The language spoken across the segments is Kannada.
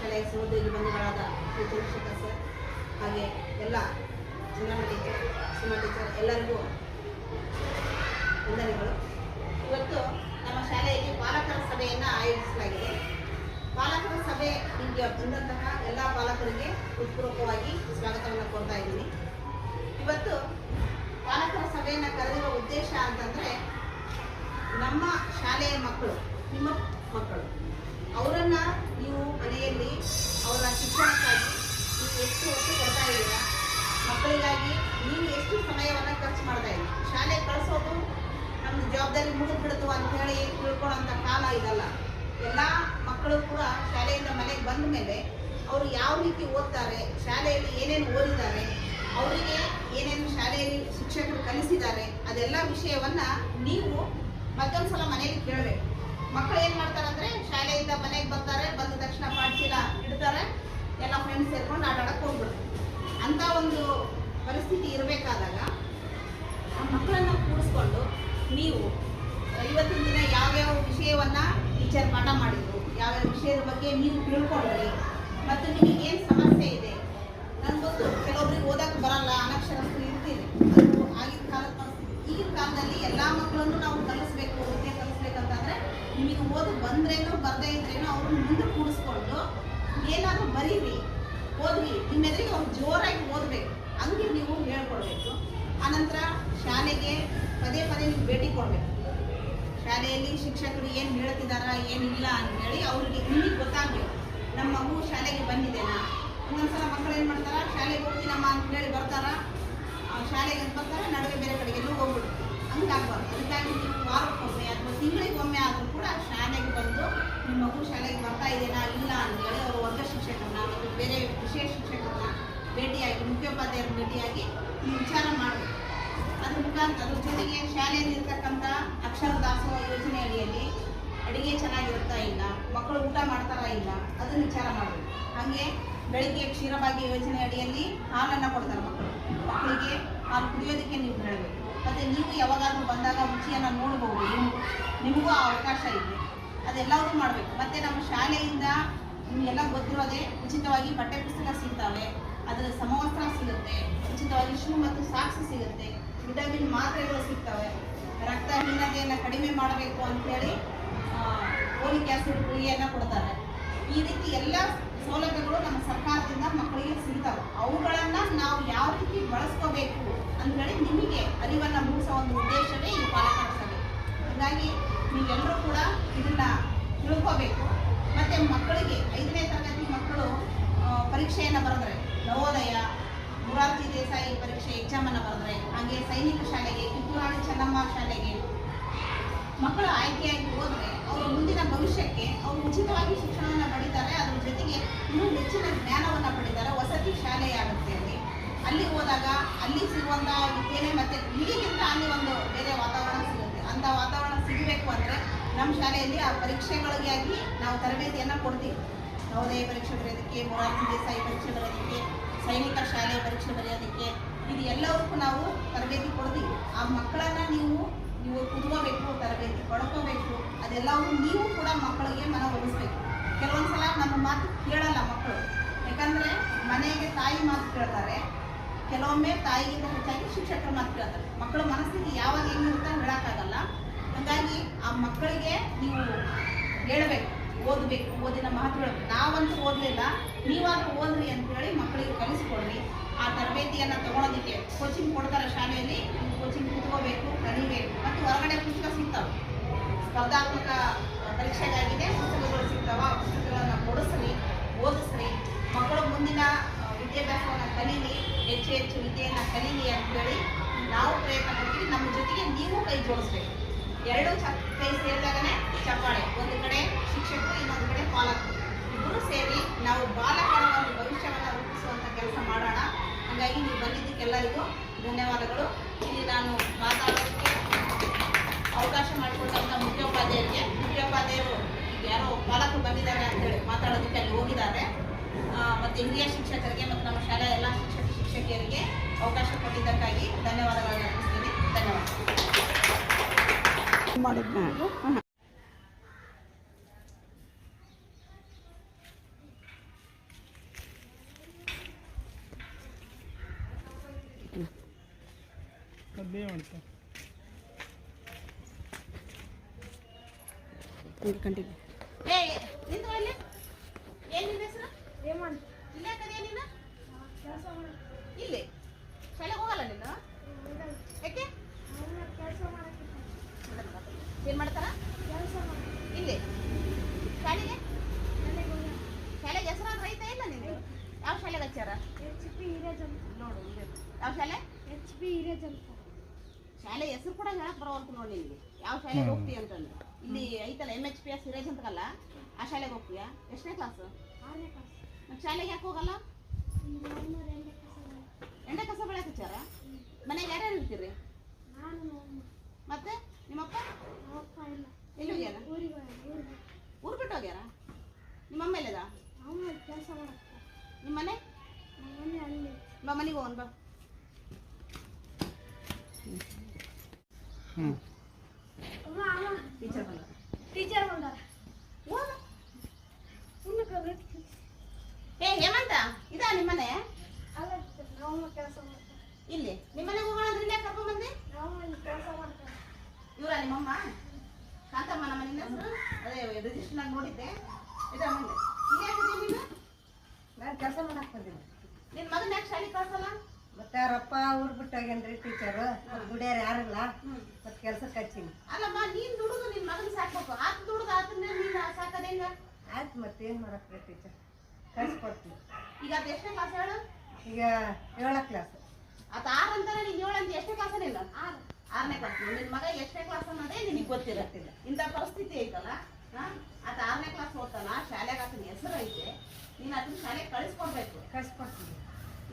ಶಾಲೆಯ ಸಮುದ್ರ ಬಂಧುಗಳಾದ ಶ್ರೀ ಚಂದ್ರಶೇಖರ್ ಸರ್, ಹಾಗೆ ಎಲ್ಲ ಜಿಲ್ಲಾ ಟೀಚರ್ ಸಿನಿಮಾ ಟೀಚರ್ ಎಲ್ಲರಿಗೂ ವಂದನೆಗಳು. ಇವತ್ತು ನಮ್ಮ ಶಾಲೆಯಲ್ಲಿ ಪಾಲಕರ ಸಭೆಯನ್ನು ಆಯೋಜಿಸಲಾಗಿದೆ. ಪಾಲಕರ ಸಭೆ ಹಿಂಗೆ ಬಂದಂತಹ ಎಲ್ಲ ಪಾಲಕರಿಗೆ ಹೃತ್ಪೂರ್ವಕವಾಗಿ ಸ್ವಾಗತವನ್ನು ಕೊಡ್ತಾ ಇದ್ದೀನಿ. ಇವತ್ತು ಪಾಲಕರ ಸಭೆಯನ್ನು ಕರೆದಿರುವ ಉದ್ದೇಶ ಅಂತಂದರೆ ನಮ್ಮ ಶಾಲೆಯ ಮಕ್ಕಳು, ನಿಮ್ಮ ಮಕ್ಕಳು ಅವರನ್ನ ನೀವು ಮನೆಯಲ್ಲಿ ಅವರ ಶಿಕ್ಷಣಕ್ಕಾಗಿ ನೀವು ಎಷ್ಟು ಒತ್ತು ಕೊಡ್ತಾ ಇದ್ದೀರಾ? ಮಕ್ಕಳಿಗಾಗಿ ನೀವು ಎಷ್ಟು ಸಮಯವನ್ನು ಖರ್ಚು ಮಾಡ್ತಾ ಇದ್ದೀರಿ? ಶಾಲೆ ಕಳಿಸೋದು ನಮ್ಮ ಜವಾಬ್ದಾರಿ ಮುಗಿದ್ಬಿಡ್ತು ಅಂತ ಹೇಳಿ ತಿಳ್ಕೊಳ್ಳೋಂಥ ಕಾಲ ಇದಲ್ಲ. ಎಲ್ಲ ಮಕ್ಕಳು ಕೂಡ ಶಾಲೆಯಿಂದ ಮನೆಗೆ ಬಂದ ಮೇಲೆ ಅವರು ಯಾವ ರೀತಿ ಓದ್ತಾರೆ, ಶಾಲೆಯಲ್ಲಿ ಏನೇನು ಓದಿದ್ದಾರೆ, ಅವರಿಗೆ ಏನೇನು ಶಾಲೆಯಲ್ಲಿ ಶಿಕ್ಷಕರು ಕಲಿಸಿದ್ದಾರೆ, ಅದೆಲ್ಲ ವಿಷಯವನ್ನ ನೀವು ಮತ್ತೊಂದು ಸಲ ಮನೆಯಲ್ಲಿ ಕೇಳಬೇಕು. ಮಕ್ಕಳು ಏನು ಮಾಡ್ತಾರೆ ಅಂದ್ರೆ ಶಾಲೆಯಿಂದ ಮನೆಗೆ ಬರ್ತಾರೆ ಬಂದ ತಕ್ಷಣ ಪಾಠಶೀಲ ಇಡ್ತಾರೆ, ಎಲ್ಲ ಫ್ರೆಂಡ್ಸ್ ಸೇರ್ಕೊಂಡು ಆಟ ಆಡಕ್ಕೆ ಹೋಗ್ಬಿಡ್ತಾರೆ. ಅಂತ ಒಂದು ಪರಿಸ್ಥಿತಿ ಇರಬೇಕಾದಾಗ ಆ ಮಕ್ಕಳನ್ನು ಕೂಡಿಸ್ಕೊಂಡು ನೀವು ಇವತ್ತಿನ ದಿನ ಯಾವ್ಯಾವ ವಿಷಯವನ್ನ ಟೀಚರ್ ಪಾಠ ಮಾಡಿದ್ರು, ಯಾವ್ಯಾವ ವಿಷಯದ ಬಗ್ಗೆ ನೀವು ತಿಳ್ಕೊಂಡ್ರಿ, ಮತ್ತು ನಿಮಗೆ ಏನು ಸಮಸ್ಯೆ ಇದೆ ನನ್ಗೆ ಗೊತ್ತು, ಕೆಲವೊಬ್ರಿಗೆ ಓದಕ್ಕೆ ಬರಲ್ಲ ಅನಕ್ಷರಸ್ಥರು ಇರ್ತೀರಿ ಅದು ಆಗಿನ ಕಾಲದ ಪರಿಸ್ಥಿತಿ ಈಗಿನ ಕಾಲದಲ್ಲಿ ಎಲ್ಲಾ ಮಕ್ಕಳನ್ನು ನಾವು ಕಲಿಸ್ಬೇಕು ವಿದ್ಯೆ ಕಲಿಸ್ಬೇಕಂತಂದ್ರೆ ನಿಮಗೆ ಓದು ಬಂದ್ರೇನೋ ಬರದೇ ಇದ್ರೇನೋ ಅವ್ರನ್ನ ಮುಂದೆ ಕೂಡಿಸ್ಕೊಂಡು ಏನಾದ್ರು ಬರೀರಿ, ಓದ್ರಿ. ನಿಮ್ಮ ಎದುರಿಗೆ ಅವ್ರು ಜೋರಾಗಿ ಓದ್ಬೇಕು. ಹಂಗೆ ನೀವು ಹೇಳ್ಕೊಡ್ಬೇಕು. ಆನಂತರ ಶಾಲೆಗೆ ಪದೇ ಪದೇ ನೀವು ಭೇಟಿ ಕೊಡ್ಬೇಕು. ಶಾಲೆಯಲ್ಲಿ ಶಿಕ್ಷಕರು ಏನು ಹೇಳ್ತಿದಾರ, ಏನಿಲ್ಲ ಅಂತೇಳಿ ಅವ್ರಿಗೆ ನಿಮಗೆ ಗೊತ್ತಾಗ್ಬೇಕು. ನಮ್ಮ ಮಗು ಶಾಲೆಗೆ ಬಂದಿದೆನಾ? ಒಂದೊಂದ್ಸಲ ಮಕ್ಕಳು ಏನು ಮಾಡ್ತಾರ, ಶಾಲೆಗೆ ಹೋಗ್ತೀನಮ್ಮ ಅಂತ ಹೇಳಿ ಬರ್ತಾರ? ಶಾಲೆಗೆ ಅಂತ ಬರ್ತಾರೆ, ನಡುವೆ ಬೇರೆ ಕಡೆಗೆ ಹೋಗ್ಬಿಡ್ತೀವಿ ಹಂಗಾಗ್ಬಾರ್ದು ಅದಕ್ಕಾಗಿ ನೀವು ವಾರಕ್ಕೊಮ್ಮೆ ಅಥವಾ ತಿಂಗಳಿಗೊಮ್ಮೆ ಆದರೂ ಕೂಡ ಶಾಲೆಗೆ ಬಂದು ನಿಮ್ಮ ಮಗು ಶಾಲೆಗೆ ಬರ್ತಾ ಇದೆಯಾ ಇಲ್ಲ ಅಂತೇಳಿ ಅವರು ವರ್ಗ ಶಿಕ್ಷಕರನ್ನ ಮತ್ತು ಬೇರೆ ವಿಶೇಷ ಶಿಕ್ಷಕರನ್ನ ಭೇಟಿಯಾಗಿ ಮುಖ್ಯೋಪಾಧ್ಯಾಯರ ಭೇಟಿಯಾಗಿ ನೀವು ವಿಚಾರ ಮಾಡಬೇಕು ಅದ್ರ ಮುಖಾಂತರ ಜೊತೆಗೆ ಶಾಲೆಯಲ್ಲಿ ಇರ್ತಕ್ಕಂಥ ಅಕ್ಷರ ದಾಸೋಹ ಯೋಜನೆ ಅಡಿಯಲ್ಲಿ ಅಡುಗೆ ಚೆನ್ನಾಗಿರುತ್ತಾ ಇಲ್ಲ ಮಕ್ಕಳು ಊಟ ಮಾಡ್ತಾರಾ ಇಲ್ಲ ಅದನ್ನ ವಿಚಾರ ಮಾಡಬೇಕು ಹಾಗೆ ಬೆಳಿಗ್ಗೆ ಕ್ಷೀರಭಾಗ್ಯ ಯೋಜನೆ ಅಡಿಯಲ್ಲಿ ಹಾಲನ್ನು ಕೊಡ್ತಾರೆ ಮಕ್ಕಳು. ಮಕ್ಕಳಿಗೆ ಹಾಲು ಕುಡಿಯೋದಕ್ಕೆ ನೀವು ಹೇಳಬೇಕು. ಮತ್ತೆ ನೀವು ಯಾವಾಗಾದರೂ ಬಂದಾಗ ರುಚಿಯನ್ನು ನೋಡ್ಬೋದು. ನಿಮಗೂ ನಿಮಗೂ ಆ ಅವಕಾಶ ಇದೆ. ಅದೆಲ್ಲವೂ ಮಾಡಬೇಕು. ಮತ್ತೆ ನಮ್ಮ ಶಾಲೆಯಿಂದ ನಿಮಗೆಲ್ಲ ಗೊತ್ತಿರೋದೇ ಉಚಿತವಾಗಿ ಪಠ್ಯಪುಸ್ತಕ ಸಿಗ್ತವೆ. ಅದರ ಸಮವಸ್ತ್ರ ಸಿಗುತ್ತೆ. ಉಚಿತವಾಗಿ ಶೂ ಮತ್ತು ಸಾಕ್ಸ್ ಸಿಗುತ್ತೆ. ವಿಟಮಿನ್ ಮಾತ್ರೆಗಳು ಸಿಗ್ತವೆ. ರಕ್ತಹೀನತೆಯನ್ನು ಕಡಿಮೆ ಮಾಡಬೇಕು ಅಂತೇಳಿ ಫೋಲಿಕ್ ಆಸಿಡ್ ಗುಳಿಗೆಯನ್ನು ಕೊಡ್ತಾರೆ. ಈ ರೀತಿ ಎಲ್ಲ ಸೌಲಭ್ಯಗಳು ನಮ್ಮ ಸರ್ಕಾರದಿಂದ ಮಕ್ಕಳಿಗೆ ಸಿಗ್ತಾವೆ. ಅವುಗಳನ್ನ ನಾವು ಯಾವ ರೀತಿ ಬಳಸ್ಕೋಬೇಕು ಅಂತೇಳಿ ನಿಮಗೆ ಅರಿವನ್ನ ಮೂಡಿಸೋ ಒಂದು ಉದ್ದೇಶವೇ ಈ ಪಾಲಕರ ಸಭೆ ಹಾಗಾಗಿ ನೀವೆಲ್ಲರೂ ಕೂಡ ಇದನ್ನ ತಿಳ್ಕೋಬೇಕು. ಮತ್ತೆ ಮಕ್ಕಳಿಗೆ, ಐದನೇ ತರಗತಿ ಮಕ್ಕಳು ಪರೀಕ್ಷೆಯನ್ನು ಬರೆದ್ರೆ, ನವೋದಯ, ಮುರಾರ್ಜಿ ದೇಸಾಯಿ ಪರೀಕ್ಷೆ ಎಕ್ಸಾಮ್ ಅನ್ನ ಬರೆದ್ರೆ, ಹಾಗೆ ಸೈನಿಕ ಶಾಲೆಗೆ ಕಿತ್ತೂರಾಣಿ ಚೆನ್ನಮ್ಮ ಶಾಲೆಗೆ ಮಕ್ಕಳು ಆಯ್ಕೆಯಾಗಿ ಹೋದ್ರೆ ಅವರ ಮುಂದಿನ ಭವಿಷ್ಯಕ್ಕೆ ಅವರು ಉಚಿತವಾಗಿ ಶಿಕ್ಷಣವನ್ನು ಪಡಿತಾರೆ, ಅದ್ರ ಜೊತೆಗೆ ಇನ್ನೂ ಹೆಚ್ಚಿನ ಜ್ಞಾನವನ್ನು ಪಡಿತಾರೆ, ವಸತಿ ಶಾಲೆಯಾಗುತ್ತೆ ಅಲ್ಲಿ. ಅಲ್ಲಿ ಹೋದಾಗ ಅಲ್ಲಿ ಸಿಗುವಂಥ ವಿದ್ಯೆನೆ ಮತ್ತೆ ಇಲ್ಲಿಗಿಂತ ಅಲ್ಲಿ ಒಂದು ಬೇರೆ ವಾತಾವರಣ ಸಿಗುತ್ತೆ. ಅಂತ ವಾತಾವರಣ ಸಿಗಬೇಕು ಅಂದ್ರೆ ನಮ್ಮ ಶಾಲೆಯಲ್ಲಿ ಆ ಪರೀಕ್ಷೆಗಳಿಗಾಗಿ ನಾವು ತರಬೇತಿಯನ್ನ ಕೊಡ್ತೀವಿ. ನವೋದಯ ಪರೀಕ್ಷೆ ಬರೆಯೋದಕ್ಕೆ ಮೊರಾರ್ಜಿ ದೇಸಾಯಿ ಪರೀಕ್ಷೆ ಬರೆಯೋದಕ್ಕೆ, ಸೈನಿಕ ಶಾಲೆ ಪರೀಕ್ಷೆ ಬರೆಯೋದಕ್ಕೆ, ಇದು ಎಲ್ಲವಕ್ಕೂ ನಾವು ತರಬೇತಿ ಕೊಡ್ತೀವಿ. ಆ ಮಕ್ಕಳನ್ನ ನೀವು ನೀವು ಕುದ್ಕೋಬೇಕು ತರಬೇಕು, ಪಡ್ಕೋಬೇಕು ಅದೆಲ್ಲವೂ ನೀವು ಕೂಡ ಮಕ್ಕಳಿಗೆ ಮನವೊಲಿಸ್ಬೇಕು ಕೆಲವೊಂದ್ಸಲ ನಮ್ಮ ಮಾತು ಕೇಳಲ್ಲ ಮಕ್ಕಳು. ಯಾಕಂದ್ರೆ ಮನೆಗೆ ತಾಯಿ ಮಾತು ಕೇಳ್ತಾರೆ, ಕೆಲವೊಮ್ಮೆ ತಾಯಿಗಿಂತ ಹೆಚ್ಚಾಗಿ ಶಿಕ್ಷಕರ ಮಾತು ಕೇಳ್ತಾರೆ. ಮಕ್ಕಳ ಮನಸ್ಸಿಗೆ ಯಾವಾಗ ಹೆಂಗಿರುತ್ತೆ ಹೇಳಕ್ಕಾಗಲ್ಲ. ಹಾಗಾಗಿ ಆ ಮಕ್ಕಳಿಗೆ ನೀವು ಹೇಳಬೇಕು, ಓದಬೇಕು, ಓದಿನ ಹೇಳ್ಬೇಕು. ನಾವಂತೂ ಓದಲಿಲ್ಲ, ನೀವಾದರೂ ಓದ್ರಿ ಅಂತ ಹೇಳಿ ಮಕ್ಕಳಿಗೆ ಕಲಿಸ್ಕೊಡ್ರಿ. ಆ ತರಬೇತಿಯನ್ನು ತಗೊಳೋದಕ್ಕೆ ಕೋಚಿಂಗ್ ಕೊಡ್ತಾರೆ ಶಾಲೆಯಲ್ಲಿ ಕೋಚಿಂಗ್ ಕುತ್ಕೋಬೇಕು ಕಲಿಬೇಕು ಮತ್ತು ಹೊರಗಡೆ ಪುಸ್ತಕ ಸಿಗ್ತವೆ ಸ್ಪರ್ಧಾತ್ಮಕ ಪರೀಕ್ಷೆಗಾಗಿದೆ ಪುಸ್ತಕಗಳು ಸಿಗ್ತಾವ ಪುಸ್ತಕಗಳನ್ನು ಕೊಡಿಸ್ರಿ ಓದಿಸ್ರಿ ಮಕ್ಕಳು ಮುಂದಿನ ವಿದ್ಯಾಭ್ಯಾಸವನ್ನು ಕಲೀಲಿ, ಹೆಚ್ಚು ಹೆಚ್ಚು ವಿದ್ಯೆಯನ್ನು ಕಲೀಲಿ ಅಂತೇಳಿ ನಾವು ಪ್ರಯತ್ನ ಪಡ್ತೀವಿ. ನಮ್ಮ ಜೊತೆಗೆ ನೀವು ಕೈ ಜೋಡಿಸ್ಬೇಕು. ಎರಡು ಚ ಕೈ ಸೇರಿದಾಗನೇ ಚಪ್ಪಾಳೆ. ಒಂದು ಕಡೆ ಶಿಕ್ಷಕರು, ಇನ್ನೊಂದು ಕಡೆ ಪಾಲಕರು. ಇಬ್ಬರು ಸೇರಿ ನಾವು ಬಾಲಕರ ಒಂದು ಭವಿಷ್ಯವನ್ನು ರೂಪಿಸುವಂಥ ಕೆಲಸ ಮಾಡೋಣ. ಹಾಗಾಗಿ ನೀವು ಬಂದಿದ್ದಕ್ಕೆಲ್ಲರಿಗೂ ಧನ್ಯವಾದಗಳು. ಇಲ್ಲಿ ನಾನು ಮಾತಾಡೋದಕ್ಕೆ ಅವಕಾಶ ಮಾಡಿಕೊಟ್ಟಂತ ಮುಖ್ಯೋಪಾಧ್ಯಾಯರಿಗೆ ಮುಖ್ಯೋಪಾಧ್ಯಾಯರು ಯಾರೋ ಪಾಲಕರು ಬಂದಿದ್ದಾರೆ ಅಂತೇಳಿ ಮಾತಾಡೋದಕ್ಕೆ ಅಲ್ಲಿ ಹೋಗಿದ್ದಾರೆ. ಮತ್ತು ಹಿರಿಯ ಶಿಕ್ಷಕರಿಗೆ ಮತ್ತು ನಮ್ಮ ಶಾಲೆಯ ಎಲ್ಲ ಶಿಕ್ಷಕ ಶಿಕ್ಷಕಿಯರಿಗೆ ಅವಕಾಶ ಕೊಟ್ಟಿದ್ದಕ್ಕಾಗಿ ಧನ್ಯವಾದಗಳನ್ನು ಅರ್ಪಿಸ್ತೀನಿ. ಧನ್ಯವಾದ. ಅದೇ? ಕಂಟಿನ್ಯೂ ಏ ನಿಂತು ಇಲ್ಲಿ ಏನ್ ನಿನ್ನ ಹೆಸರು ಇಲ್ಲೇ ಕರಿಯ ನೀನು ಇಲ್ಲಿ ಶಾಲೆಗೆ ಹೋಗಲ್ಲ ನೀನು ಯಾಕೆ ಏನ್ ಮಾಡ್ತಾರ ಇಲ್ಲಿ ಶಾಲೆಗೆ ಶಾಲೆಗೆ ಹೆಸರಾದ್ರೆ ಐತಾ ಇಲ್ಲ ನೀನು ಯಾವ ಶಾಲೆಗೆ ಹಚ್ಚಾರ ನೋಡು ಇಲ್ಲಿ. ಯಾವ ಶಾಲೆ ಶಾಲೆ ಹೆಸರು ಕೂಡ ಹೇಳಕ್ ಬರೋವಲ್ತು ನೋಡಿ ನಿನ್ಗೆ ಯಾವ ಶಾಲೆಗೆ ಹೋಗ್ತೀಯ ಅಂತಂದ್ರೆ ಇಲ್ಲಿ ಐತಲ್ಲ ಎಂ ಎಚ್ ಪಿ ಎಸ್ ಸಿರೇಜ್ ಅಂತಕಲ್ಲ ಆ ಶಾಲೆಗೆ ಹೋಗ್ತೀಯಾ? ಎಷ್ಟನೇ ಕ್ಲಾಸ್ ಮತ್ತೆ ಶಾಲೆಗೆ ಯಾಕೆ ಹೋಗಲ್ಲ? ಎಂಡೆ ಕಸ ಬೆಳೆ ಹಚ್ಚಾರ ಮನೆಗೆ ಯಾರ್ಯಾರು ಇರ್ತೀರಿ ಮತ್ತೆ ನಿಮ್ಮಪ್ಪ ಎಲ್ಲಿ ಹೋಗ್ಯಾರ ಊರು ಬಿಟ್ಟು ಹೋಗ್ಯಾರ ನಿಮ್ಮಮ್ಮ ಎಲ್ಲಿದ ಕೆಲಸ ಮಾಡಕ್ಕೆ ನಿಮ್ಮ ಮನೆ ನಮ್ಮನೆ ಅಲ್ಲಿ ಬಾ ಮನೆಗೆ ಹೋಗೋಣ ಬಾ ಹ್ಞೂ ಅಮ್ಮ ಅಮ್ಮ ಟೀಚರ್ ಬಂದ ಟೀಚರ್ ಬಂದಾರ ಹೋಗು. ಸುಮ್ಮನೆ ಕಲಿತು ಏ ಹೇಮಂತ ಇದಾ ನಿಮ್ಮನೆ ಅಲ್ಲ ನಾವು ಕೆಲಸ ಮಾಡ್ತಾರೆ ಇಲ್ಲಿ ನಿಮ್ಮನೆಗೆ ಹೋಗೋಣ ಅಂದ್ರೆ ಇಲ್ಲೇ ಕರ್ಕೊಂಡ್ ಬಂದೆ ನಾವು ಇಲ್ಲಿ ಕೆಲಸ ಮಾಡ್ತಾರೆ ಇವರ ನಿಮ್ಮಮ್ಮ ಕಾಂತಮ್ಮ ನಮ್ಮ ನಿನ್ನ ಹೆಸರು ಅದೇ ರಿಜಿಸ್ಟರ್ನಾಗ ನೋಡಿದ್ದೆ ಇದ ಮುಂದೆ ಇಲ್ಲಿ ಯಾಕಿದೆ ನೀನು ನಾನು ಕೆಲಸ ಮಾಡಕ್ ಬಂದಿನಿ ನಿನ್ನ ಮಗನ ಯಾಕೆ ಶಾಲೆ ಕಳ್ಸಲ್ಲ ಮತ್ತೆ ಅವ್ರಪ್ಪ ಊರ್ ಬಿಟ್ಟು ಹೋಗ್ಯಾನ್ರಿ ಟೀಚರು ದುಡಿಯಾರ ಯಾರಿಲ್ಲ ಮತ್ತೆ ಕೆಲ್ಸಕ್ಕೆ ಹಚ್ಚಿನಿ. ಅಲ್ಲಮ್ಮ ನೀನ್ ದುಡುದು ನಿನ್ ಮಗನ ಸಾಕ್ಬೇಕು. ಆತ ದುಡುದು ಆತನ್ನ ನೀನ್ ಸಾಕದ ಹೆಂಗ? ಆಯ್ತು ಮತ್ತೆ ಏನ್ ಮಾಡಕ್ರಿ ಟೀಚರ್? ಕಳ್ಸ್ಕೊಡ್ತೀನಿ ಈಗ ಅದ ಎಷ್ಟನೇ ಕ್ಲಾಸ್ ಹೇಳು? ಈಗ ಏಳನೇ ಕ್ಲಾಸ್ ಆತ ಆರ್ ಅಂತಾರೆ ನೀನ್ ಏಳು ಅಂತ ಎಷ್ಟನೇ ಕ್ಲಾಸ್ ಇಲ್ಲ? ಆರನೇ ಕ್ಲಾಸ್ ನಿನ್ ಮಗ ಎಷ್ಟನೇ ಕ್ಲಾಸ್ ಅನ್ನೋದೇ ನಿನಗೆ ಗೊತ್ತಿರತ್ತಿಲ್ಲ ಇಂಥ ಪರಿಸ್ಥಿತಿ ಐತಲ್ಲ? ಆತ ಆರನೇ ಕ್ಲಾಸ್ ಓದ್ತಾನ ಶಾಲೆಗೆ ಆತನ ಹೆಸರು ಐತೆ. ನೀನ್ ಅದನ್ನ ಶಾಲೆಗೆ ಕಳಿಸ್ಕೊಡ್ಬೇಕು. ಕಳ್ಸ್ಕೊಡ್ತೀನಿ.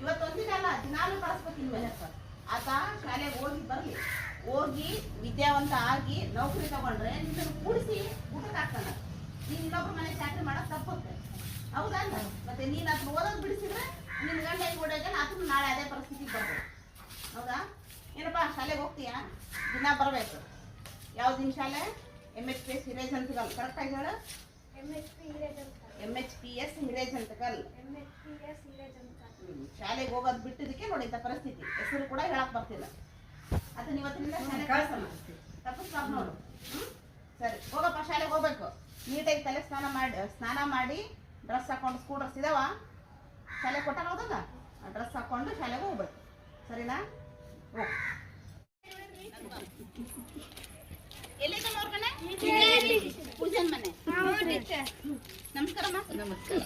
ಇವತ್ತು ಒಂದಿನ ಅಲ್ಲ ದಿನಾಲು ಕಳಿಸ್ಬೇಕು ಇನ್ಮೇಲೆ ಆತ ಶಾಲೆಗೆ ಹೋಗಿ ಬರಲಿ. ಹೋಗಿ ವಿದ್ಯಾವಂತ ಆಗಿ ನೌಕರಿ ತಗೊಂಡ್ರೆ ನಿನ್ನ ಕೂಡಿಸಿ ಊಟಕ್ಕೆ ಹಾಕ್ತಾನ. ನೀನ್ ಇನ್ನೊಬ್ಬರ ಮನೆ ಚಾಕರಿ ಮಾಡಕ್ ತಪ್ಪುತ್ತೆ. ಹೌದಾ ಮತ್ತೆ ನೀನು ಅದನ್ನ ಓದೋದು ಬಿಡಿಸಿದ್ರೆ ನಿನ್ನ ಗಂಡ ಹೆಂಗ್ ಓಡೋಗ ಅದನ್ನು ನಾಳೆ ಅದೇ ಪರಿಸ್ಥಿತಿಗೆ ಬರ್ಬೋದು. ಹೌದಾ? ಏನಪ್ಪ, ಶಾಲೆಗೆ ಹೋಗ್ತೀಯಾ? ದಿನ ಬರಬೇಕು. ಯಾವ ದಿನ ಶಾಲೆ? ಎಂ ಎಚ್ ಪಿ ಸಿರೇಜ್ ಅಂತ ಕರೆಕ್ಟ್ ಕರೆಕ್ಟಾಗಿ ಹೇಳು. ಎಂ ಎಚ್ ಪಿ ಹಿರೇಜ್ ಅಂತ. M H P S Hirej ಅಂತ. ಶಾಲೆಗೆ ಹೋಗೋದು ಬಿಟ್ಟಿದ್ದಕ್ಕೆ ನೋಡಿ ಇಂಥ ಪರಿಸ್ಥಿತಿ. ಹೆಸರು ಕೂಡ ಹೇಳಕ್ ಬರ್ತಿಲ್ಲ. ಅದನ್ನ ಇವತ್ತಿನಿಂದ ಶಾಲೆ ಕಳ್ಸಲ್ಲ ತಪ್ಪಿಸ್ಬಾರ್ದು ನೋಡು? ಸರಿ ಹೋಗಪ್ಪ ಶಾಲೆಗೆ ಹೋಗ್ಬೇಕು. ನೀಟಾಗಿ ತಲೆ ಸ್ನಾನ ಮಾಡಿ ಸ್ನಾನ ಮಾಡಿ ಡ್ರೆಸ್ ಹಾಕೊಂಡು ಸ್ಕೂಲ್ ಡ್ರೆಸ್ ಇದಾವ? ಶಾಲೆ ಕೊಟ್ಟಾಗ ಹೌದಲ್ಲ? ಡ್ರೆಸ್ ಹಾಕೊಂಡು ಶಾಲೆಗೆ ಹೋಗ್ಬೇಕು. ಸರಿನಾ? ಹೋಗ್. ಅವ್ರ ಮನೆ ಪೂಜನ್ ಮನೆ. ನಮಸ್ಕಾರಮ್ಮ ನಮಸ್ಕಾರ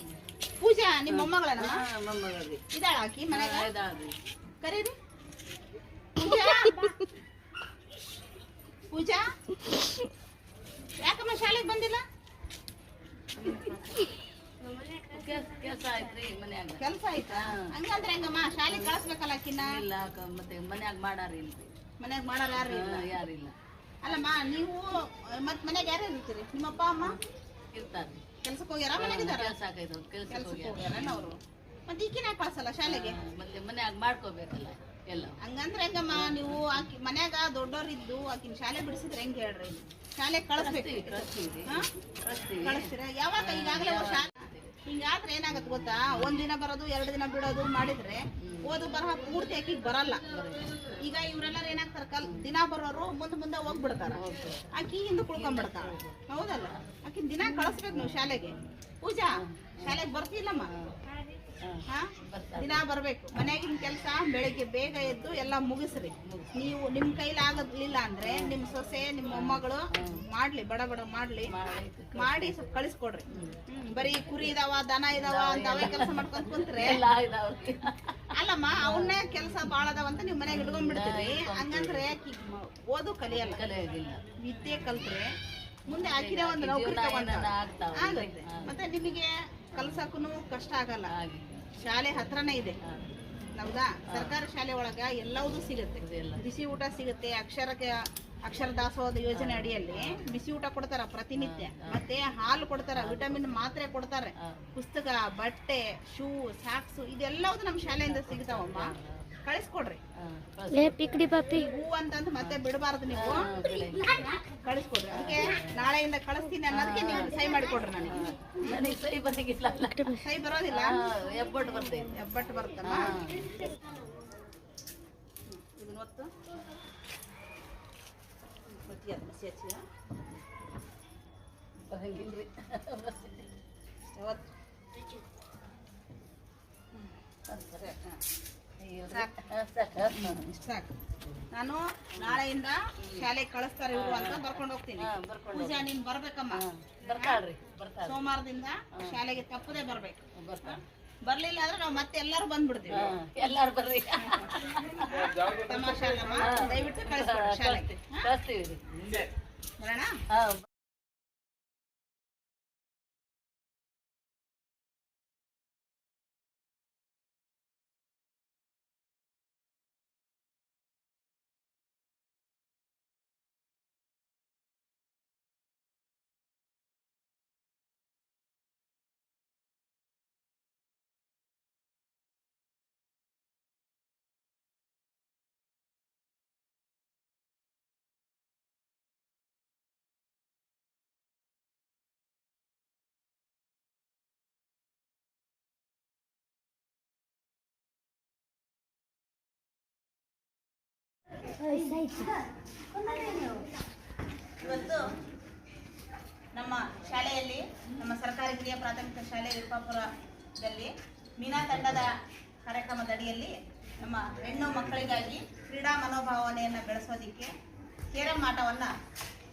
ಪೂಜಾ ನಿಮ್ಮ ಮೊಮ್ಮಗಳಮ್ಮ ಮೊಮ್ಮಗಳಿ ಇದಾಳ ಆಕಿ ಮನೆಗ? ಕರೀರಿ. ಪೂಜಾ ಪೂಜಾ. ಯಾಕಮ್ಮ ಶಾಲೆಗೆ ಬಂದಿಲ್ಲ? ಕೆಲಸ ಆಯ್ತ್ರಿ ಮನ್ಯಾಗ. ಕೆಲಸ ಆಯ್ತಾ. ಹಂಗಂದ್ರೆ ಹೆಂಗಮ್ಮ? ಶಾಲೆಗೆ ಕಳಿಸ್ಬೇಕಲ್ಲ ಆಕಿನ? ಇಲ್ಲ ಮತ್ತೆ ಮನ್ಯಾಗ ಮಾಡಾರ ಮನ್ಯಾಗ ಮನೆಗೆ ಯಾರಿಲ್ಲ ಯಾರು ಇಲ್ಲ? ಹಾ, ಯಾರಿಲ್ಲ ಅಲ್ಲಮ್ಮ ನೀವು ಮತ್ ಮನೆಗೆ ಯಾರು ಇರ್ತೀರಿ? ನಿಮ್ಮಪ್ಪ ಅಮ್ಮ? ಇರ್ತಾರೆ. ಕೆಲ್ಸಕ್ಕೆ ಹೋಗ್ಯಾರ? ಮನೆಗಿದಾರ ಕೆಲಸ ಆಗೈತೆ ಕೆಲ್ಸಕ್ಕೆ ಹೋಗ್ಯಾರ. ಅವರು? ಮತ್ತೆ ಈಕಿನ ಯಾಕೆ ಕಳ್ಸಲ್ಲ ಶಾಲೆಗೆ? ಮತ್ತೆ ಮನ್ಯಾಗ ಮಾಡ್ಕೋಬೇಕಲ್ಲ ಎಲ್ಲ. ಹಂಗಂದ್ರೆ ಹೆಂಗಮ್ಮ ನೀವು ಆಕಿ ಮನ್ಯಾಗ ದೊಡ್ಡೋರಿದ್ದು ಆಕಿನ ಶಾಲೆ ಬಿಡಿಸಿದ್ರೆ ಹೆಂಗ್ ಹೇಳ್ರಿ? ಶಾಲೆ ಕಳಿಸ್ಬೇಕು. ಕಳಿಸ್ತೀರಾ? ಯಾವಾಗ ಈಗಾಗಲೇ ವರ್ಷ ಹಿಂಗಾದ್ರೆ ಏನಾಗತ್ತೆ ಗೊತ್ತಾ? ಒಂದ್ ದಿನ ಬರೋದು, ಎರಡು ದಿನ ಬಿಡೋದು ಮಾಡಿದ್ರೆ ಓದು ಬರಹ ಪೂರ್ತಿ ಆಕಿಗೆ ಬರಲ್ಲ. ಈಗ ಇವರೆಲ್ಲರೂ ಏನಾಗ್ತಾರ, ಕಲ್ ದಿನ ಬರೋರು ಮುಂದೆ ಮುಂದೆ ಹೋಗ್ಬಿಡ್ತಾರ. ಆಕಿ ಹಿಂದೆ ಕುಳ್ಕೊಂಡ್ಬಿಡ್ತಾರ ಹೌದಲ್ಲ? ಆಕಿನ ದಿನ ಕಳಿಸ್ಬೇಕು ನೀವು ಶಾಲೆಗೆ. ಪೂಜಾ, ಶಾಲೆಗೆ ಬರ್ತಿಲ್ಲಮ್ಮ ದಿನ ಬರ್ಬೇಕು. ಮನೆಯಾಗಿನ ಕೆಲಸ ಬೆಳಿಗ್ಗೆ ಬೇಗ ಎದ್ದು ಎಲ್ಲ ಮುಗಿಸ್ರಿ. ನೀವು ನಿಮ್ ಕೈಲಿ ಆಗದ್ಲಿಲ್ಲ ಅಂದ್ರೆ ನಿಮ್ ಸೊಸೆ ನಿಮ್ ಮೊಮ್ಮಗಳು ಮಾಡ್ಲಿ ಬಡ ಬಡ ಮಾಡ್ಲಿ. ಮಾಡಿ ಸ್ವಲ್ಪ ಕಳಿಸ್ಕೊಡ್ರಿ. ಬರೀ ಕುರಿ ಇದಾವ ದನ ಇದಾವ ಅಂತ ಅವೇ ಕೆಲಸ ಮಾಡ್ಕೊಂಡ್ ಕುಂತ್ರೆ. ಅಲ್ಲಮ್ಮ ಅವನ್ನೇ ಕೆಲಸ ಬಾಳ ಅದಾವ ಅಂತ ನಿಮ್ ಮನೆಗೆ ಇಟ್ಕೊಂಡ್ಬಿಡ್ತೀರಿ ಹಂಗಂದ್ರೆ ಓದು ಕಲಿಯಲ್ಲ. ಕಲಿಯೋದಿಲ್ಲ. ವಿದ್ಯೆ ಕಲ್ತ್ರೆ ಮುಂದೆ ಆಕಿನೇ ಒಂದು ನೌಕರಿ ಮತ್ತೆ ನಿಮಗೆ ಕಲ್ಸಕ್ಕೂ ಕಷ್ಟ ಆಗಲ್ಲ. ಶಾಲೆ ಹತ್ರನೇ ಇದೆ. ಹೌದಾ? ಸರ್ಕಾರಿ ಶಾಲೆ ಒಳಗ ಎಲ್ಲವೂ ಸಿಗುತ್ತೆ. ಬಿಸಿ ಊಟ ಸಿಗುತ್ತೆ. ಅಕ್ಷರಕ್ಕೆ ಅಕ್ಷರ ದಾಸೋಹದ ಯೋಜನೆ ಅಡಿಯಲ್ಲಿ ಬಿಸಿ ಊಟ ಕೊಡ್ತಾರ ಪ್ರತಿನಿತ್ಯ. ಮತ್ತೆ ಹಾಲು ಕೊಡ್ತಾರ ವಿಟಮಿನ್ ಮಾತ್ರೆ ಕೊಡ್ತಾರೆ. ಪುಸ್ತಕ ಬಟ್ಟೆ ಶೂ ಸಾಕ್ಸು ಇದೆಲ್ಲವೂ ನಮ್ಮ ಶಾಲೆಯಿಂದ ಸಿಗ್ತಾವಮ್ಮ. ಕಳಿಸ್ಕೊಡ್ರಿ. ಪಿಕ್ಡಿ ಪಾಪಿ ಹೂ ಅಂತಂದು ಮತ್ತೆ ಬಿಡಬಾರ್ದು ನೀವು. ಹಾ. ಕಳಿಸ್ಕೊಡ್ರಿ. ಅದಕ್ಕೆ ನಾಳೆಯಿಂದ ಕಳಿಸ್ತೀನಿ ಅನ್ನೋದಕ್ಕೆ ನೀವು ಸೈ ಮಾಡಿಕೊಡ್ರಿ ನನಗೆ. ನನಗೆ ಬರೋದಿಲ್ಲ ಸೈ ಬರೋದಿಲ್ಲ? ಹೆಬ್ಬಟ್ಟು ಎಬ್ಬಟ್ಟು ಬರ್ತೈತಿ ಹೆಬ್ಬಟ್ಟು ಬರ್ತಮ್ಮ ಇದನ್ನ ಒತ್ತು. ಮತ್ತೆ ಅದು ಮಸಿ ಹಚ್ಚಿದ. ಬರಂಗಿಲ್ರಿ. ಯಾವತ್ತು? ಸರಿ. ಸಾಕು. ಸಾಕು. ನಾನು ನಾಳೆಯಿಂದ ಶಾಲೆಗೆ ಕಳಿಸ್ತಾರೆ ಇವರು ಅಂತ ಬರ್ಕೊಂಡು ಹೋಗ್ತೀನಿ. ಪೂಜಾ ನೀನ್ ಬರ್ಬೇಕಮ್ಮ. ಬರ್ತಾಳ್ರಿ ಸೋಮವಾರದಿಂದ ಶಾಲೆಗೆ ತಪ್ಪದೆ ಬರ್ಬೇಕು. ಬರ್ಲಿಲ್ಲ ಅಂದ್ರೆ ನಾವು ಮತ್ತೆ ಎಲ್ಲರೂ ಬಂದ್ಬಿಡ್ತೀವಿ. ಎಲ್ಲಾರು ಬರ್ರಿ. ತಮಾಷೆ ಅಲ್ಲಮ್ಮ. ದಯವಿಟ್ಟು ಕಳಿಸ್ಬಿಡಿ ಶಾಲೆಗೆ? ಕಳಿಸ್ತೀವಿ. ಬರೋಣ? ಇವತ್ತು ನಮ್ಮ ಶಾಲೆಯಲ್ಲಿ, ನಮ್ಮ ಸರ್ಕಾರಿ ಹಿರಿಯ ಪ್ರಾಥಮಿಕ ಶಾಲೆ ವಿರುಪಾಪುರದಲ್ಲಿ ಮೀನಾ ತಂಡದ ಕಾರ್ಯಕ್ರಮದಡಿಯಲ್ಲಿ ನಮ್ಮ ಹೆಣ್ಣು ಮಕ್ಕಳಿಗಾಗಿ ಕ್ರೀಡಾ ಮನೋಭಾವನೆಯನ್ನು ಬೆಳೆಸೋದಕ್ಕೆ ಕೇರಂ ಆಟವನ್ನು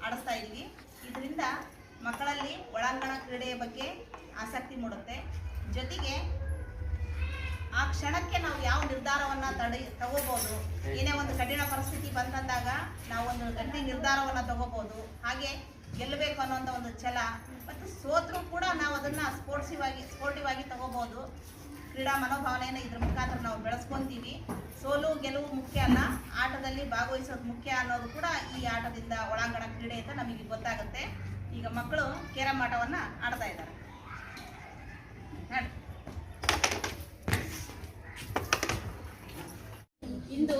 ಆಡಿಸ್ತಾ ಇದ್ವಿ. ಇದರಿಂದ ಮಕ್ಕಳಲ್ಲಿ ಒಳಾಂಗಣ ಕ್ರೀಡೆಯ ಬಗ್ಗೆ ಆಸಕ್ತಿ ಮೂಡುತ್ತೆ. ಜೊತೆಗೆ ಆ ಕ್ಷಣಕ್ಕೆ ನಾವು ಯಾವ ನಿರ್ಧಾರವನ್ನ ತಡೆ ತಗೋಬಹುದು ಏನೇ ಒಂದು ಕಠಿಣ ಪರಿಸ್ಥಿತಿ ಬಂತಂದಾಗ ನಾವು ಒಂದು ಗಟ್ಟಿ ನಿರ್ಧಾರವನ್ನ ತಗೋಬಹುದು ಹಾಗೆ ಗೆಲ್ಲಬೇಕು ಅನ್ನೋಂಥ ಒಂದು ಛಲ. ಮತ್ತು ಸೋತ್ರೂ ಕೂಡ ನಾವು ಅದನ್ನ ಸ್ಪೋರ್ಟ್ಸಿವ್ ಆಗಿ ಸ್ಪೋರ್ಟಿವ್ ಆಗಿ ತಗೋಬಹುದು ಕ್ರೀಡಾ ಮನೋಭಾವನೆಯನ್ನ ಇದ್ರ ಮುಖಾಂತರ ನಾವು ಬೆಳೆಸ್ಕೊಂತೀವಿ. ಸೋಲು, ಗೆಲುವು ಮುಖ್ಯ ಅಲ್ಲ. ಆಟದಲ್ಲಿ ಭಾಗವಹಿಸೋದು ಮುಖ್ಯ ಅನ್ನೋದು ಕೂಡ ಈ ಆಟದಿಂದ ಒಳಾಂಗಣ ಕ್ರೀಡೆ ಅಂತ ನಮಗೆ ಗೊತ್ತಾಗುತ್ತೆ. ಈಗ ಮಕ್ಕಳು ಕೇರಂ ಆಟವನ್ನ ಆಡ್ತಾ ಇದ್ದಾರೆ. ಇಂದು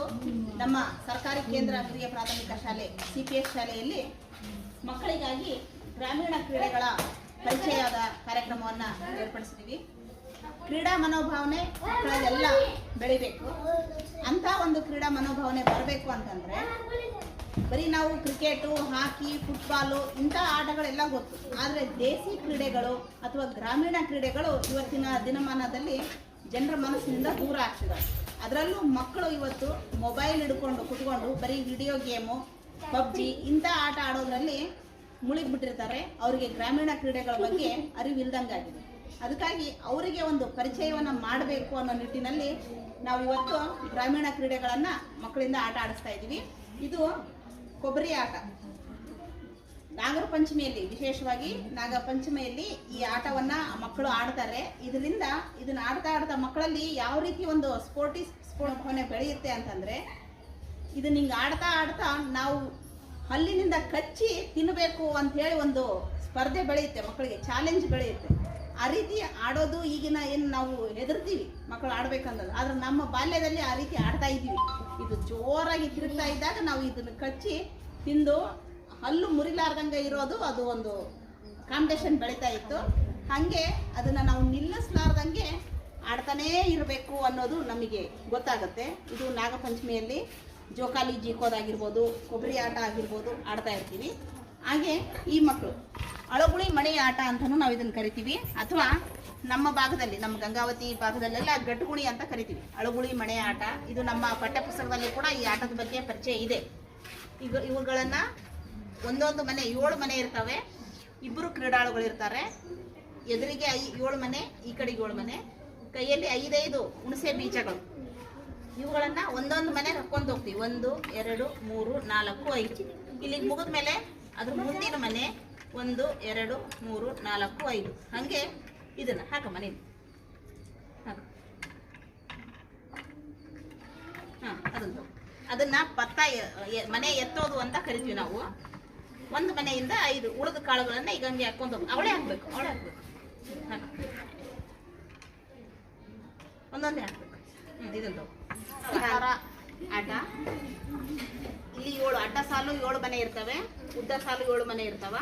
ನಮ್ಮ ಸರ್ಕಾರಿ ಕೇಂದ್ರ ಹಿರಿಯ ಪ್ರಾಥಮಿಕ ಶಾಲೆ ಸಿ ಪಿ ಎಸ್ ಶಾಲೆಯಲ್ಲಿ ಮಕ್ಕಳಿಗಾಗಿ ಗ್ರಾಮೀಣ ಕ್ರೀಡೆಗಳ ಪರಿಚಯದ ಕಾರ್ಯಕ್ರಮವನ್ನು ಏರ್ಪಡಿಸಿದ್ದೀವಿ. ಕ್ರೀಡಾ ಮನೋಭಾವನೆ ಮಕ್ಕಳಲ್ಲೆಲ್ಲ ಬೆಳಿಬೇಕು. ಅಂತ ಒಂದು ಕ್ರೀಡಾ ಮನೋಭಾವನೆ ಬರಬೇಕು ಅಂತಂದ್ರೆ ಬರೀ ನಾವು ಕ್ರಿಕೆಟು, ಹಾಕಿ, ಫುಟ್ಬಾಲು ಇಂಥ ಆಟಗಳೆಲ್ಲ ಗೊತ್ತು. ಆದರೆ ದೇಸಿ ಕ್ರೀಡೆಗಳು ಅಥವಾ ಗ್ರಾಮೀಣ ಕ್ರೀಡೆಗಳು ಇವತ್ತಿನ ದಿನಮಾನದಲ್ಲಿ ಜನರ ಮನಸ್ಸಿನಿಂದ ದೂರ ಆಗ್ತಿದ್ದಾರೆ ಅದರಲ್ಲೂ ಮಕ್ಕಳು ಇವತ್ತು ಮೊಬೈಲ್ ಹಿಡ್ಕೊಂಡು ಕುತ್ಕೊಂಡು ಬರೀ ವಿಡಿಯೋ ಗೇಮು ಪಬ್ಜಿ ಇಂಥ ಆಟ ಆಡೋದ್ರಲ್ಲಿ ಮುಳುಗಿಬಿಟ್ಟಿರ್ತಾರೆ. ಅವರಿಗೆ ಗ್ರಾಮೀಣ ಕ್ರೀಡೆಗಳ ಬಗ್ಗೆ ಅರಿವಿಲ್ದಂಗಾಗಿದೆ. ಅದಕ್ಕಾಗಿ ಅವರಿಗೆ ಒಂದು ಪರಿಚಯವನ್ನು ಮಾಡಬೇಕು ಅನ್ನೋ ನಿಟ್ಟಿನಲ್ಲಿ ನಾವು ಇವತ್ತು ಗ್ರಾಮೀಣ ಕ್ರೀಡೆಗಳನ್ನು ಮಕ್ಕಳಿಂದ ಆಟ ಆಡಿಸ್ತಾ ಇದ್ದೀವಿ ಇದು ಕೊಬ್ಬರಿ ಆಟ. ನಾಗರ ಪಂಚಮಿಯಲ್ಲಿ ವಿಶೇಷವಾಗಿ ನಾಗ ಪಂಚಮಿಯಲ್ಲಿ ಈ ಆಟವನ್ನ ಮಕ್ಕಳು ಆಡ್ತಾರೆ. ಇದರಿಂದ ಇದನ್ನ ಆಡ್ತಾ ಆಡ್ತಾ ಮಕ್ಕಳಲ್ಲಿ ಯಾವ ರೀತಿ ಒಂದು ಸ್ಪೋರ್ಟಿ ಭಾವನೆ ಬೆಳೆಯುತ್ತೆ ಅಂತಂದ್ರೆ, ಇದನ್ನ ಹಿಂಗೆ ಆಡ್ತಾ ಆಡ್ತಾ ನಾವು ಹಲ್ಲಿನಿಂದ ಕಚ್ಚಿ ತಿನ್ನಬೇಕು ಅಂತ ಹೇಳಿ ಒಂದು ಸ್ಪರ್ಧೆ ಬೆಳೆಯುತ್ತೆ ಮಕ್ಕಳಿಗೆ ಚಾಲೆಂಜ್ ಬೆಳೆಯುತ್ತೆ. ಆ ರೀತಿ ಆಡೋದು ಈಗಿನ ಏನು ನಾವು ಹೆದರ್ತೀವಿ ಮಕ್ಕಳು ಆಡ್ಬೇಕಂದ್ರೆ ಆದ್ರೆ ನಮ್ಮ ಬಾಲ್ಯದಲ್ಲಿ ಆ ರೀತಿ ಆಡ್ತಾ ಇದ್ವಿ ಇದು ಜೋರಾಗಿ ತಿರುಗ್ತಾ ಇದ್ದಾಗ ನಾವು ಇದನ್ನ ಕಚ್ಚಿ ತಿಂದು ಹಲ್ಲು ಮುರಿಲಾರ್ದಂಗೆ ಇರೋದು ಅದು ಒಂದು ಕಾಂಪಿಟೇಷನ್ ಬೆಳೀತಾ ಇತ್ತು. ಹಾಗೆ ಅದನ್ನು ನಾವು ನಿಲ್ಲಿಸ್ಲಾರ್ದಂಗೆ ಆಡ್ತಾನೇ ಇರಬೇಕು ಅನ್ನೋದು ನಮಗೆ ಗೊತ್ತಾಗುತ್ತೆ. ಇದು ನಾಗಪಂಚಮಿಯಲ್ಲಿ ಜೋಕಾಲಿ ಜೀಕೋದಾಗಿರ್ಬೋದು ಕೊಬ್ಬರಿ ಆಟ ಆಗಿರ್ಬೋದು ಆಡ್ತಾ ಇರ್ತೀವಿ. ಹಾಗೆ ಈ ಮಕ್ಕಳು ಅಳಗುಳಿ ಮಣೆ ಆಟ ಅಂತಲೂ ನಾವು ಇದನ್ನು ಕರಿತೀವಿ. ಅಥವಾ ನಮ್ಮ ಭಾಗದಲ್ಲಿ, ನಮ್ಮ ಗಂಗಾವತಿ ಭಾಗದಲ್ಲೆಲ್ಲ ಗಟ್ಟುಗುಣಿ ಅಂತ ಕರಿತೀವಿ. ಅಳಗುಳಿ ಮಣೆ ಆಟ, ಇದು ನಮ್ಮ ಪಠ್ಯಪುಸ್ತಕದಲ್ಲಿ ಕೂಡ ಈ ಆಟದ ಬಗ್ಗೆ ಪರಿಚಯ ಇದೆ. ಈಗ ಇವುಗಳನ್ನ ಒಂದೊಂದು ಮನೆ, ಏಳು ಮನೆ ಇರ್ತವೆ. ಇಬ್ಬರು ಕ್ರೀಡಾಳುಗಳು ಇರ್ತಾರೆ. ಎದುರಿಗೆ ಐ, ಏಳು ಮನೆ, ಈ ಕಡೆಗೆ ಏಳು ಮನೆ. ಕೈಯಲ್ಲಿ ಐದೈದು ಹುಣಸೆ ಬೀಜಗಳು. ಇವುಗಳನ್ನ ಒಂದೊಂದು ಮನೆ ಹಾಕೊಂಡು ಹೋಗ್ತೀವಿ. ಒಂದು, ಎರಡು, ಮೂರು, ನಾಲ್ಕು, ಐದು. ಇಲ್ಲಿಗೆ ಮುಗಿದ ಮೇಲೆ ಅದ್ರ ಮುಂದಿನ ಮನೆ ಒಂದು, ಎರಡು, ಮೂರು, ನಾಲ್ಕು, ಐದು. ಹಾಗೆ ಇದನ್ನ ಹಾಕ ಮನೆ ಹಾಕ. ಹಾಂ ಅದನ್ನು ಅದನ್ನ ಪತ್ತ ಮನೆ ಎತ್ತೋದು ಅಂತ ಕರಿತೀವಿ ನಾವು. ಒಂದು ಮನೆಯಿಂದ ಐದು ಉಳಿದ ಕಾಳುಗಳನ್ನ ಈಗ ಹಂಗೆ ಹಾಕೊಂಡು ಅವಳೇ ಹಾಕ್ಬೇಕು ಅವಳೇ ಹಾಕ್ಬೇಕು. ಹಾಕು ಒಂದೊಂದೇ ಹಾಕ್ಬೇಕು. ಇದೊಂದು ಆಟ ಇಲ್ಲಿ ಏಳು ಅಡ್ಡ ಸಾಲು ಏಳು ಮನೆ ಇರ್ತವೆ ಉದ್ದ ಸಾಲು ಏಳು ಮನೆ ಇರ್ತಾವ.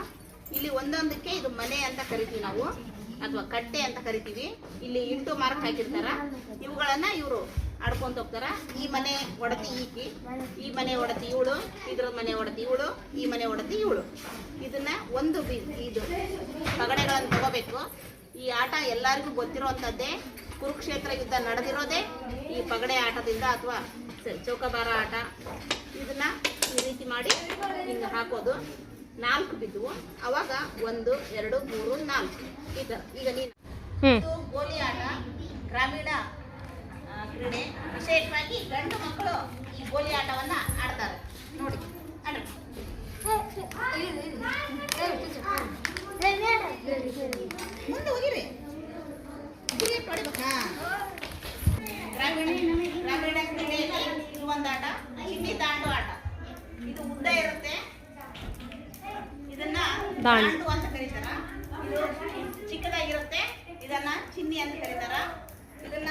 ಇಲ್ಲಿ ಒಂದೊಂದಕ್ಕೆ ಇದು ಮನೆ ಅಂತ ಕರಿತೀವಿ ನಾವು ಅಥವಾ ಕಟ್ಟೆ ಅಂತ ಕರಿತೀವಿ. ಇಲ್ಲಿ ಇಂಟು ಮಾರ್ಕ್ ಹಾಕಿರ್ತಾರ. ಇವುಗಳನ್ನ ಇವರು ಆಡ್ಕೊಂತ ಹೋಗ್ತಾರ? ಈ ಮನೆ ಒಡತಿ ಈಕಿ. ಈ ಮನೆ ಒಡತಿ ಇವಳು ಇದ್ರ ಮನೆ ಒಡತಿ ಇವಳು ಈ ಮನೆ ಒಡತಿ ಇವಳು. ಇದನ್ನ ಒಂದು ಬಿ- ಇದು ಪಗಡೆಗಳನ್ನು ತಗೋಬೇಕು. ಈ ಆಟ ಎಲ್ಲರಿಗೂ ಗೊತ್ತಿರೋವಂಥದ್ದೇ ಕುರುಕ್ಷೇತ್ರ ಯುದ್ಧ ನಡೆದಿರೋದೇ ಈ ಪಗಡೆ ಆಟದಿಂದ ಅಥವಾ ಚೌಕಬಾರ ಆಟ. ಇದನ್ನ ಈ ರೀತಿ ಮಾಡಿ ಹಿಂಗೆ ಹಾಕೋದು. ನಾಲ್ಕು ಬಿದ್ದವು ಅವಾಗ ಒಂದು ಎರಡು ಮೂರು ನಾಲ್ಕು. ಈ ಥರ ಈಗ ನೀನು ಗೋಲಿ ಆಟ ಗ್ರಾಮೀಣ ಕ್ರೀಡೆ ವಿಶೇಷವಾಗಿ ಗಂಡು ಮಕ್ಕಳು ಈ ಗೋಲಿ ಆಟವನ್ನ ಆಡ್ತಾರೆ. ನೋಡಿ. ಮುಂದೆ ಹೋಗಿರಿ. ಗುರಿ ಪಡಿಬೇಕಾ? ಗ್ರಾಮೀಣ ಗ್ರಾಮೀಣ ಕ್ರೀಡೆಯಲ್ಲಿ ಇದು ಒಂದು ಆಟ. ಚಿನ್ನಿ ದಾಂಡು ಆಟ. ಇದು ಉದ್ದ ಇರುತ್ತೆ. ಇದನ್ನ ದಾಂಡು ಅಂತ ಕರೀತಾರ. ಇದು ಚಿಕ್ಕದಾಗಿರುತ್ತೆ. ಇದನ್ನ ಚಿನ್ನಿ ಅಂತ ಕರೀತಾರ. ಇದನ್ನ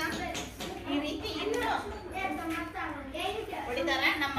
ಈ ರೀತಿ ಇನ್ನು ಹೊಡಿತಾರೆ. ನಮ್ಮ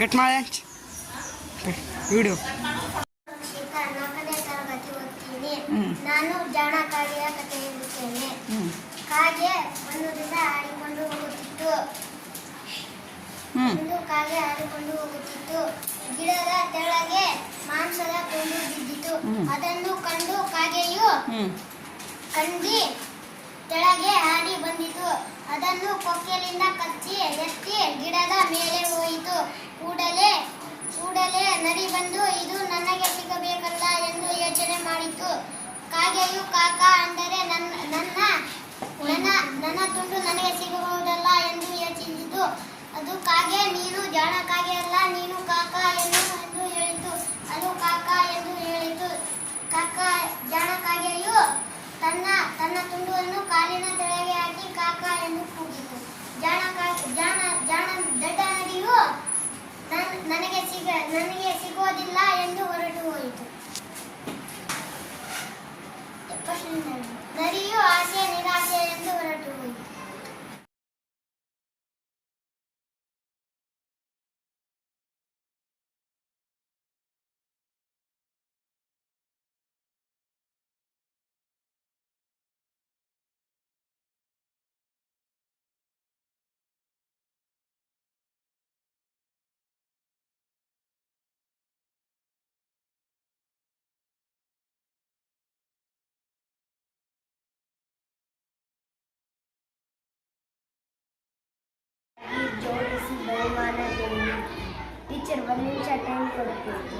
ಕಟ್ ಮಾಡಿ. ವಿಡಿಯೋ ನಾನು ಜಾಣ ಕಾಗೆಯ ಕಥೆ ಹೇಳುತ್ತೇನೆ ಕಾಗೆ ಒಂದು ದಿನ ಆಡಿಕೊಂಡು ಹೋಗುತ್ತಿತ್ತು ಒಂದು ಕಾಗೆ ಆಡಿಕೊಂಡು ಹೋಗುತ್ತಿತ್ತು ಗಿಡದ ತೆಳಗೆ ಮಾಂಸದ ತುಂಡು ಬಿದ್ದಿತು ಅದನ್ನು ಕಂಡು ಕಾಗೆಯು ಕಂಡಿ ತೆಳಗೆ ಹಾಡಿ ಬಂದಿತು. ಅದನ್ನು ಕೊಕ್ಕೆಲಿಂದ ಕಚ್ಚಿ ಎತ್ತಿ ಗಿಡದ ಮೇಲೆ ಹೋಯಿತು. ಕೂಡಲೇ ಕೂಡಲೇ ನರಿ ಬಂದು, ಇದು ನನಗೆ ಸಿಗಬೇಕಲ್ಲ ಎಂದು ಯೋಚನೆ ಮಾಡಿತು. ಕಾಗೆಯು ಕಾಕ ಅಂದರೆ ನನ್ನ ನನ್ನ ನನ್ನ ತುಂಡು ನನಗೆ ಸಿಗಬಹುದಲ್ಲ ಎಂದು ಯೋಚಿಸಿತು. ಅದು ಕಾಗೆ, ನೀನು ಜಾಣ ಕಾಗೆ ಅಲ್ಲ, ನೀನು ಕಾಕ ಎಂದು ಎಂದು ಹೇಳಿತು. ಅದು ಕಾಕ ಎಂದು ಹೇಳಿತು. ಕಾಕ, ಜಾಣ ಕಾಗೆಯು ತನ್ನ ತನ್ನ ತುಂಡುವನ್ನು ಕಾಲಿನ ತೆಳಗೆ ಹಾಕಿ ಕಾಕ ಎಂದು ಕೂಗಿತು. ಜಾಣ ಜಾಣ ಜಾಣ ದಡ್ಡ ನನ್, ನನಗೆ ಸಿಗ, ನನಗೆ ಸಿಗೋದಿಲ್ಲ ಎಂದು ಹೊರಟು ಹೋಯಿತು. ನರಿಯು ಆಸೆ, ನಿರಾಸೆ ಎಂದು ಹೊರಟು ಹೋಯಿತು. ಜೋಡಿಸಿ ಬಹುಮಾನ ಕೊಡಿ ಟೀಚರ್ ಒಂದು ನಿಮಿಷ ಟೈಮ್ ಕೊಡ್ತೀನಿ